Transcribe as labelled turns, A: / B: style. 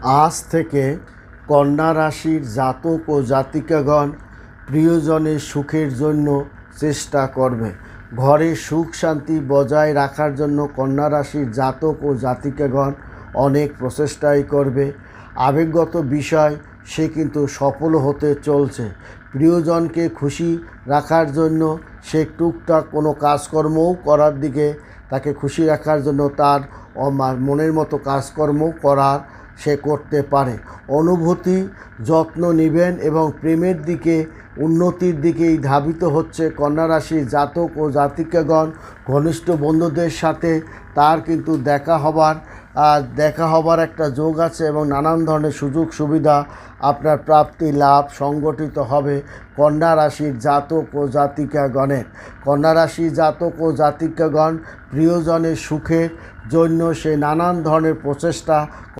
A: আজ থেকে কন্যা রাশির জাতক ও জাতিকাগণ প্রিয়জনের সুখের জন্য চেষ্টা করবে। ঘরে সুখ শান্তি বজায় রাখার জন্য কন্যা রাশির জাতক ও জাতিকাগণ অনেক প্রচেষ্টাই করবে। আবেগগত বিষয়, সে কিন্তু সফল হতে চলছে। প্রিয়জনকে খুশি রাখার জন্য সে টুকটাক কোনো কাজকর্মও করার দিকে তাকে খুশি রাখার জন্য তার মনের মতো কাজকর্ম করার সে করতে পারে। অনুভূতি, যত্ন নেবেন এবং প্রেমের দিকে, উন্নতির দিকেই ধাবিত হচ্ছে কন্যা রাশির জাতক ও জাতিকাগণ। ঘনিষ্ঠ বন্ধুদের সাথে তার কিন্তু দেখা হবার, আর দেখা হবার একটা যোগ আছে এবং নানান ধরনের সুযোগ সুবিধা আপনার প্রাপ্তি লাভ সংগঠিত হবে কন্যা রাশির জাতক ও জাতিকাগণের। কন্যা রাশির জাতক ও জাতিকাগণ, প্রিয়জনের সুখের জন্য সে নানান ধরনের প্রচেষ্টা